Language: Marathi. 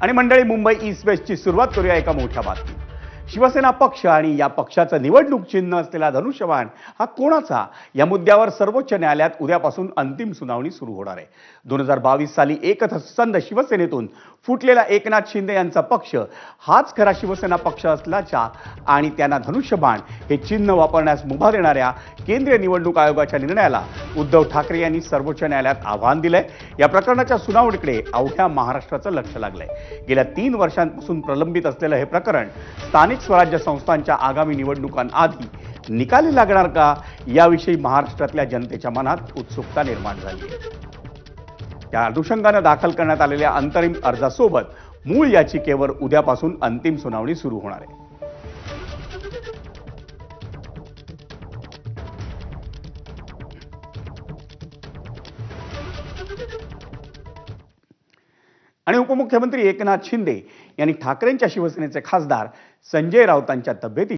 आणि मंडळी मुंबई ईस्ट वेस्टची सुरुवात करूया एका मोठ्या बातमी शिवसेना पक्ष आणि या पक्षाचं निवडणूक चिन्ह असलेला धनुष्यबाण हा कोणाचा? या मुद्द्यावर सर्वोच्च न्यायालयात उद्यापासून अंतिम सुनावणी सुरू होणार आहे. दोन हजार बावीस साली एकसंध शिवसेनेतून फुटलेला एकनाथ शिंदे यांचा पक्ष हाच खरा शिवसेना पक्ष असल्याच्या आणि त्यांना धनुष्यबाण हे चिन्ह वापरण्यास मुभा देणाऱ्या केंद्रीय निवडणूक आयोगाच्या निर्णयाला उद्धव ठाकरे यांनी सर्वोच्च न्यायालयात आव्हान दिलंय. या प्रकरणाच्या सुनावणीकडे अवघ्या महाराष्ट्राचं लक्ष लागलंय. गेल्या तीन वर्षांपासून प्रलंबित असलेलं हे प्रकरण स्थानिक स्वराज्य संस्थांच्या आगामी निवडणुकांआधी निकाली लागणार का? याविषयी महाराष्ट्रातल्या जनतेच्या मनात उत्सुकता निर्माण झाली त्या अनुषंगानं दाखल करण्यात आलेल्या अंतरिम अर्जासोबत मूळ याचिकेवर उद्यापासून अंतिम सुनावणी सुरू होणार आहे. आणि उपमुख्यमंत्री एकनाथ शिंदे यांनी ठाकरेंच्या शिवसेनेचे खासदार संजय राऊतांच्या तब्येती